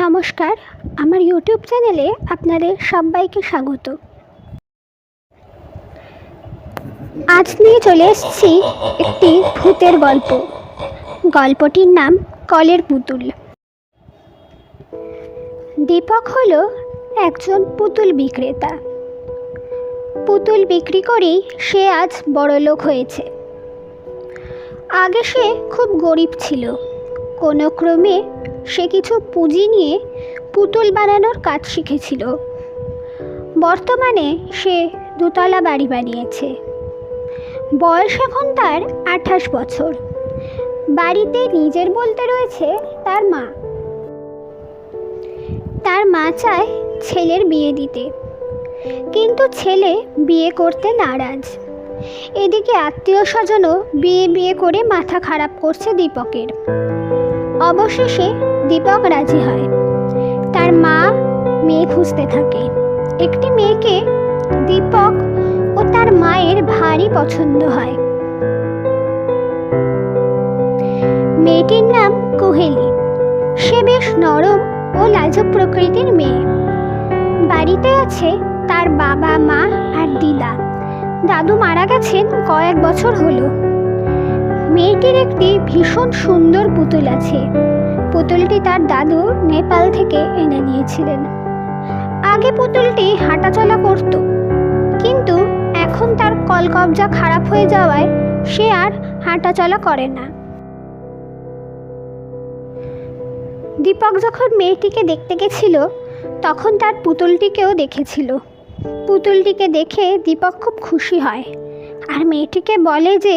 নমস্কার, আমার ইউটিউব চ্যানেলে আপনাদের সবাইকে স্বাগত। আজ নিয়ে চলে এসেছি একটি ভূতের গল্প। গল্পটির নাম কলের পুতুল। দীপক হল একজন পুতুল বিক্রেতা। পুতুল বিক্রি করেই সে আজ বড়লোক হয়েছে। আগে সে খুব গরিব ছিল। কোনো ক্রমে সে কিছু পুঁজি নিয়ে পুতুল বানানোর কাজ শিখেছিল। বর্তমানে সে দোতলা বাড়ি বানিয়েছে। বয়স এখন তার আঠাশ বছর। বাড়িতে নিজের বলতে রয়েছে তার মা। তার মা চায় ছেলের বিয়ে দিতে। কিন্তু ছেলে বিয়ে করতে নারাজ। এদিকে আত্মীয় স্বজনও বিয়ে বিয়ে করে মাথা খারাপ করছে দীপকের। অবশেষে দীপক রাজি হয়। তার মা মেয়ে খুঁজতে থাকে। একটি মেয়েকে দীপক ও তার মায়ের ভারী পছন্দ হয়। মেয়েটির নাম কোহেলি। সে বেশ নরম ও লাজুক প্রকৃতির মেয়ে। বাড়িতে আছে তার বাবা, মা আর দিদা। দাদু মারা গেছেন কয়েক বছর হলো। মেয়েটির একটি ভীষণ সুন্দর পুতুল আছে। পুতুলটি তার দাদু নেপাল থেকে এনে নিয়েছিলেন। আগে পুতুলটি হাঁটাচলা করত, কিন্তু এখন তার কলকবজা খারাপ হয়ে যাওয়ায় সে আর হাঁটাচলা করে না। দীপক যখন মেয়েটিকে দেখতে গেছিল, তখন তার পুতুলটিকেও দেখেছিল। পুতুলটিকে দেখে দীপক খুব খুশি হয়, আর মেয়েটিকে বলে যে,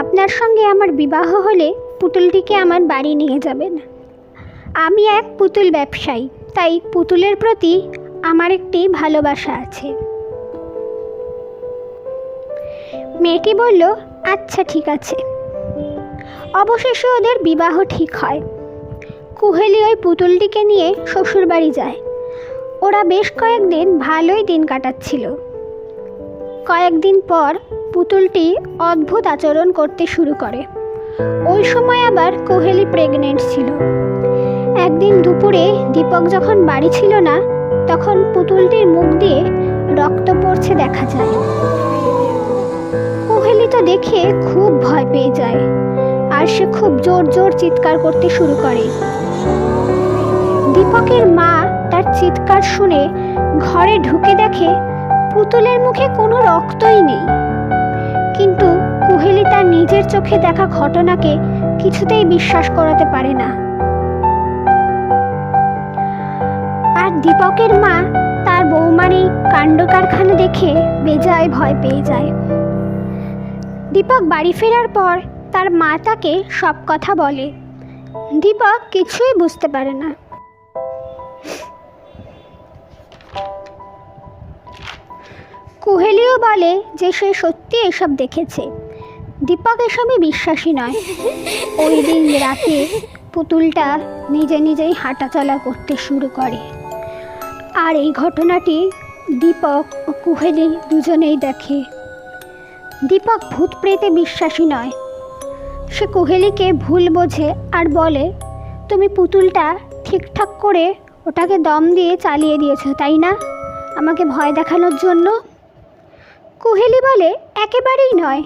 আপনার সঙ্গে আমার বিবাহ হলে পুতুলটিকে আমার বাড়ি নিয়ে যাবেন। আমি এক পুতুল ব্যবসায়ী, তাই পুতুলের প্রতি আমার একটি ভালোবাসা আছে। মেয়েটি বলল আচ্ছা ঠিক আছে। অবশেষে ওদের বিবাহ ঠিক হয়। কুহেলি ওই পুতুলটিকে নিয়ে শ্বশুরবাড়ি যায়। ওরা বেশ কয়েকদিন ভালোই দিন কাটাচ্ছিল। কয়েকদিন পর পুতুলটি অদ্ভুত আচরণ করতে শুরু করে। ওই সময় আবার কোহেলি প্রেগনেন্ট ছিল। একদিন দুপুরে দীপক যখন বাড়ি ছিল না, তখন পুতুলটির মুখ দিয়ে রক্ত পড়ছে দেখা যায়। কোহেলি তো দেখে খুব ভয় পেয়ে যায়, আর সে খুব জোর জোর চিৎকার করতে শুরু করে। দীপকের মা তার চিৎকার শুনে ঘরে ঢুকে দেখে পুতুলের মুখে কোনো রক্তই নেই। কিন্তু কুহেলি তার নিজের চোখে দেখা ঘটনাকে কিছুতেই বিশ্বাস করাতে পারে না। আর দীপকের মা তার বৌমার এই কাণ্ড কারখানা দেখে বেজায় ভয় পেয়ে যায়। দীপক বাড়ি ফেরার পর তার মা তাকে সব কথা বলে। দীপক কিছুই বুঝতে পারে না। কুহেলিও বলে যে সে সত্যি এসব দেখেছে। দীপক এসবে বিশ্বাসী নয়। ওই দিন রাতে পুতুলটা নিজে নিজেই হাঁটাচলা করতে শুরু করে। আর এই ঘটনাটি দীপক ও কুহেলি দুজনেই দেখে। দীপক ভূত প্রেতে বিশ্বাসী নয়। সে কুহেলিকে ভুল বোঝে আর বলে, তুমি পুতুলটা ঠিকঠাক করে ওটাকে দম দিয়ে চালিয়ে দিয়েছ, তাই না? আমাকে ভয় দেখানোর জন্য? কুহেলি বলে, একেবারেই নয়।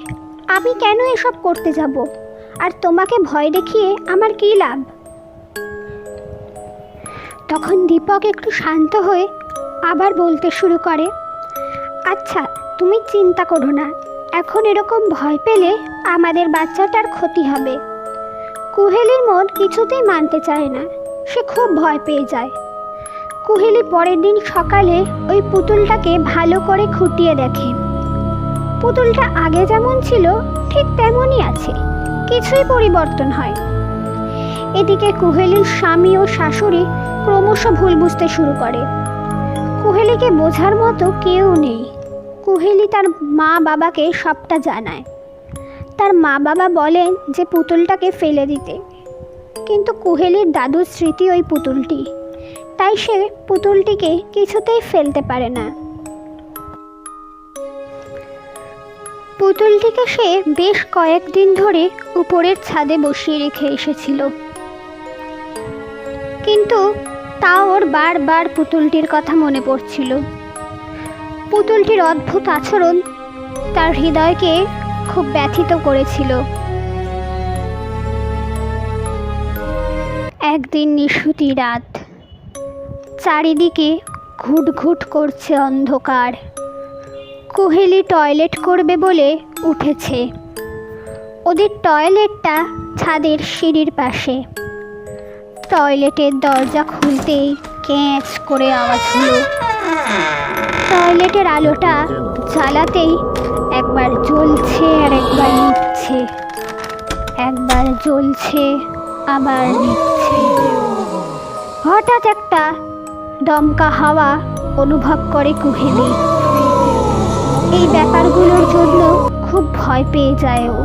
আমি কেন এসব করতে যাব? আর তোমাকে ভয় দেখিয়ে আমার কী লাভ? তখন দীপক একটু শান্ত হয়ে আবার বলতে শুরু করে আচ্ছা তুমি চিন্তা করো না। এখন এরকম ভয় পেলে আমাদের বাচ্চাটার ক্ষতি হবে। কুহেলির মন কিছুতেই মানতে চায় না। সে খুব ভয় পেয়ে যায়। কুহেলি পরের দিন সকালে ওই পুতুলটাকে ভালো করে খুঁটিয়ে দেখে। পুতুলটা আগে যেমন ছিল, ঠিক তেমনই আছে। কিছুই পরিবর্তন হয় এদিকে কুহেলির স্বামী ও শাশুড়ি ক্রমশ ভুল বুঝতে শুরু করে। কুহেলিকে বোঝার মতো কেউ নেই। কুহেলি তার মা বাবাকে সবটা জানায়। তার মা বাবা বলেন যে পুতুলটাকে ফেলে দিতে। কিন্তু কুহেলির দাদুর স্মৃতি ওই পুতুলটি। তাই সে পুতুলটিকে কিছুতেই ফেলতে পারে না। পুতুলটিকে সে বেশ কয়েকদিন ধরে উপরের ছাদে বসিয়ে রেখে এসেছিল। কিন্তু তা ওর বারবার পুতুলটির কথা মনে পড়ছিল। পুতুলটির অদ্ভুত আচরণ তার হৃদয়কে খুব ব্যথিত করেছিল। একদিন নিশুতি রাত। চারিদিকে ঘুটঘুট করছে অন্ধকার। কোহেলি টয়লেট করবে বলে উঠেছে। ওদের টয়লেটটা ছাদের সিঁড়ির পাশে। টয়লেটের দরজা খুলতেই ক্যাঁচ করে আওয়াজ হলো। টয়লেটের আলোটা জ্বালাতেই একবার জ্বলছে আর একবার নিচ্ছে। একবার জ্বলছে, আবার নিচ্ছে। হঠাৎ একটা দমকা হাওয়া অনুভব করে কুহেলি। এই ব্যাপারগুলোর জন্য খুব ভয় পেয়ে যায় ও।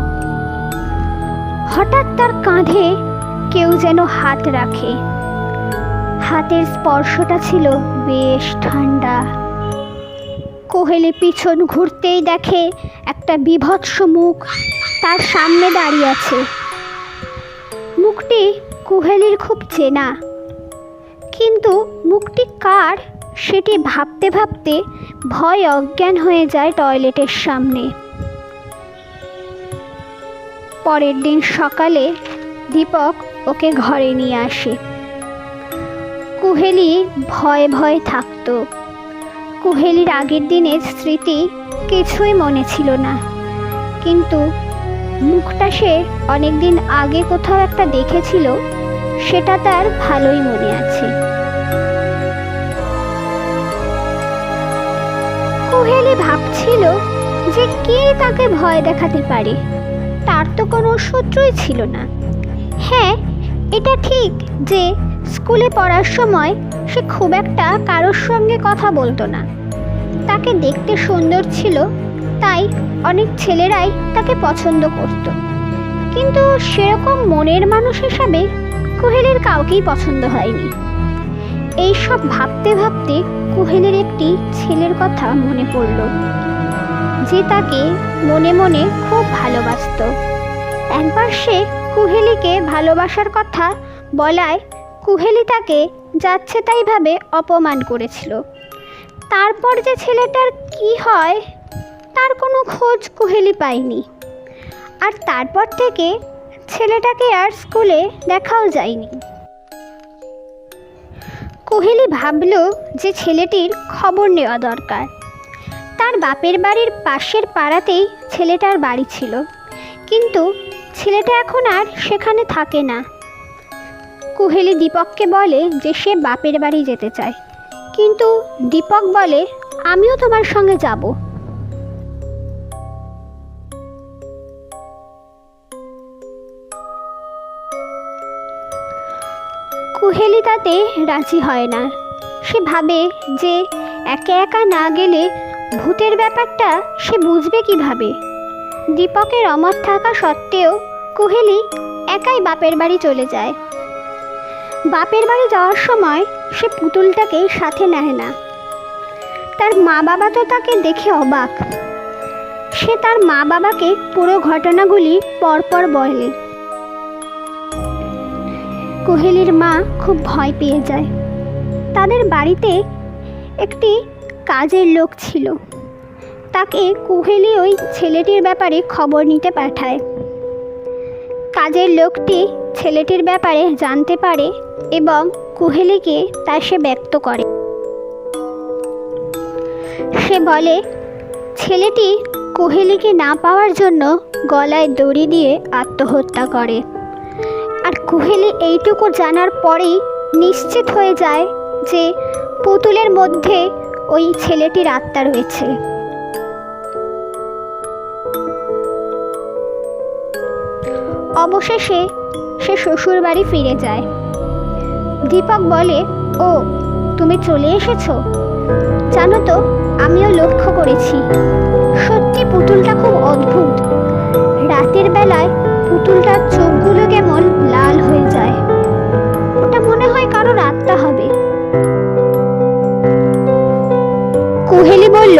হঠাৎ তার কাঁধে কেউ যেন হাত রাখে। হাতের স্পর্শটা ছিল বেশ ঠান্ডা। কোহেলি পিছন ঘুরতেই দেখে একটা বিভৎস মুখ তার সামনে দাঁড়িয়ে আছে। মুখটি কুহেলির খুব চেনা। কিন্তু মুখটি কার সেটি ভাবতে ভাবতে ভয় অজ্ঞান হয়ে যায় টয়লেটের সামনে। পরের দিন সকালে দীপক ওকে ঘরে নিয়ে আসে। কুহেলি ভয়ে ভয়ে থাকতো। কুহেলির আগের দিনের স্মৃতি কিছুই মনে ছিল না। কিন্তু মুখটা সে অনেকদিন আগে কোথাও একটা দেখেছিল, সেটা তার ভালোই মনে আছে। কুহেলি ভাবছিল যে কে তাকে ভয় দেখাতে পারে। তার তো কোনো শত্রুই ছিল না। হ্যাঁ এটা ঠিক যে স্কুলে পড়ার সময় সে খুব একটা কারোর সঙ্গে কথা বলতো না। তাকে দেখতে সুন্দর ছিল, তাই অনেক ছেলেরাই তাকে পছন্দ করত। কিন্তু সেরকম মনের মানুষ হিসাবে কোহেলের কাউকেই পছন্দ হয়নি। এইসব ভাবতে ভাবতে কুহেলের একটি ছেলের কথা মনে পড়ল, যে তাকে মনে মনে খুব ভালোবাসতো। একবার সে কুহেলিকে ভালোবাসার কথা বলায়, কুহেলি তাকে যাচ্ছে তাই ভাবে অপমান করেছিল। তারপর যে ছেলেটার কি হয়, তার কোনো খোঁজ কুহেলি পায়নি। আর তারপর থেকে ছেলেটাকে আর স্কুলে দেখাও যায়নি। কোহেলি ভাবল যে ছেলেটির খবর নেওয়া দরকার। তার বাপের বাড়ির পাশের পাড়াতেই ছেলেটার বাড়ি ছিল। কিন্তু ছেলেটা এখন আর সেখানে থাকে না। কুহেলি দীপককে বলে যে সে বাপের বাড়ি যেতে চায়। কিন্তু দীপক বলে, আমিও তোমার সঙ্গে যাব। কুহেলি তাতে রাজি হয় না। সে ভাবে যে একা একা না গেলে ভূতের ব্যাপারটা সে বুঝবে কীভাবে। দীপকের অমত থাকা সত্ত্বেও কুহেলি একাই বাপের বাড়ি চলে যায়। বাপের বাড়ি যাওয়ার সময় সে পুতুলটাকে সাথে নেয় না। তার মা বাবা তো তাকে দেখে অবাক। সে তার মা বাবাকে পুরো ঘটনাগুলি পরপর বলে। কোহেলির মা খুব ভয় পেয়ে যায়। তাদের বাড়িতে একটি কাজের লোক ছিল। তাকে কুহেলি ওই ছেলেটির ব্যাপারে খবর নিতে পাঠায়। কাজের লোকটি ছেলেটির ব্যাপারে জানতে পারে এবং কুহেলিকে তা সে ব্যক্ত করে। সে বলে, ছেলেটি কুহেলিকে না পাওয়ার জন্য গলায় দড়ি দিয়ে আত্মহত্যা করে। কুহেলি এইটুকু জানার পরেই নিশ্চিত হয়ে যায় যে পুতুলের মধ্যে ওই ছেলেটির আত্মা রয়েছে। অবশেষে সে শ্বশুর বাড়ি ফিরে যায়। দীপক বলে, ও, তুমি চলে এসেছ? জানো তো, আমিও লক্ষ্য করেছি। সত্যি পুতুলটা খুব অদ্ভুত। রাতের বেলায় পুতুলটার চোখগুলো কেমন লাল হয়ে যায়। ওটা মনে হয় কারোর আত্মা হবে। কুহেলি বলল,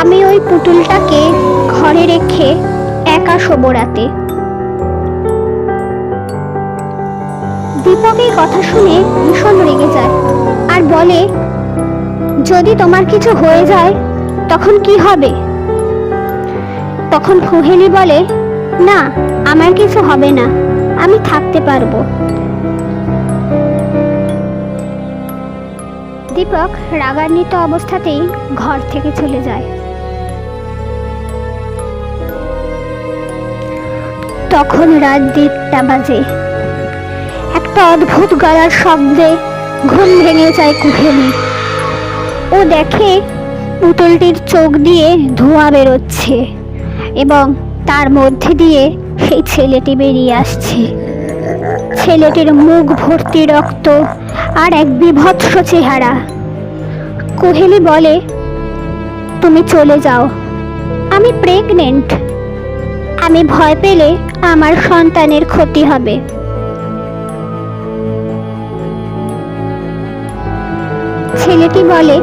আমি ওই পুতুলটাকে ঘরে রেখে একা শোবো রাতে। দীপক এই কথা শুনে ভীষণ রেগে যায় আর বলে, যদি তোমার কিছু হয়ে যায়, তখন কি হবে? তখন কুহেলি বলে না, আমার কিছু হবে না। আমি থাকতে পারব। দীপক রাগান্বিত অবস্থাতেই ঘর থেকে চলে যায়। তখন রাত দেড়টা বাজে। একটা অদ্ভুত গলার শব্দে ঘুম ভেঙে যায় কুহেলি। ও দেখে পুতুলটির চোখ দিয়ে ধোঁয়া বেরোচ্ছে এবং তার মধ্যে দিয়ে সেই ছেলেটি বেরিয়ে আসছে। ছেলেটির মুখ ভর্তি রক্ত আর এক বিভৎস চেহারা। কোহেলি বলে, তুমি চলে যাও। আমি প্রেগনেন্ট আমি ভয় পেলে আমার সন্তানের ক্ষতি হবে। ছেলেটি বলে,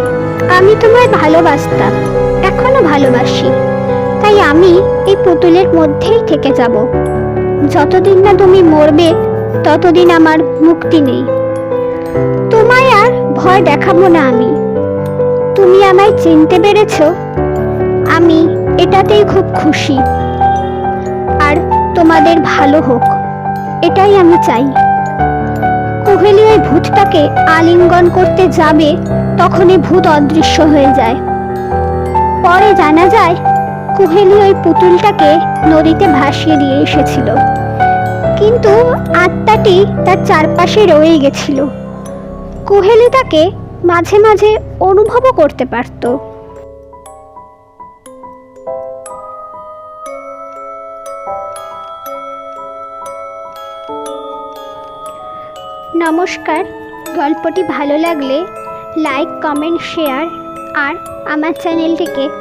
আমি তোমায় ভালোবাসতাম, এখনও ভালোবাসি। তাই আমি এই পুতুলের মধ্যেই থেকে যাব। যতদিন না তুমি মরবে, ততদিন আমার মুক্তি নেই। তোমায় আর ভয় দেখাবো না আমি। তুমি আমায় চিনতে পেরেছ? আমি এটাতেই খুব খুশি। আর তোমাদের ভালো হোক, এটাই আমি চাই। কোহেলি ওই ভূতটাকে আলিঙ্গন করতে যাবে, তখনই ভূত অদৃশ্য হয়ে যায়। পরে জানা যায় কুহেলি ওই পুতুলটাকে নদীতে ভাসিয়ে দিয়ে এসেছিল। কিন্তু আত্মাটি তার চারপাশে রয়ে গেছিল। কুহেলি তাকে মাঝে মাঝে অনুভবও করতে পারত। নমস্কার, গল্পটি ভালো লাগলে লাইক, কমেন্ট, শেয়ার আর আমার চ্যানেলটিকে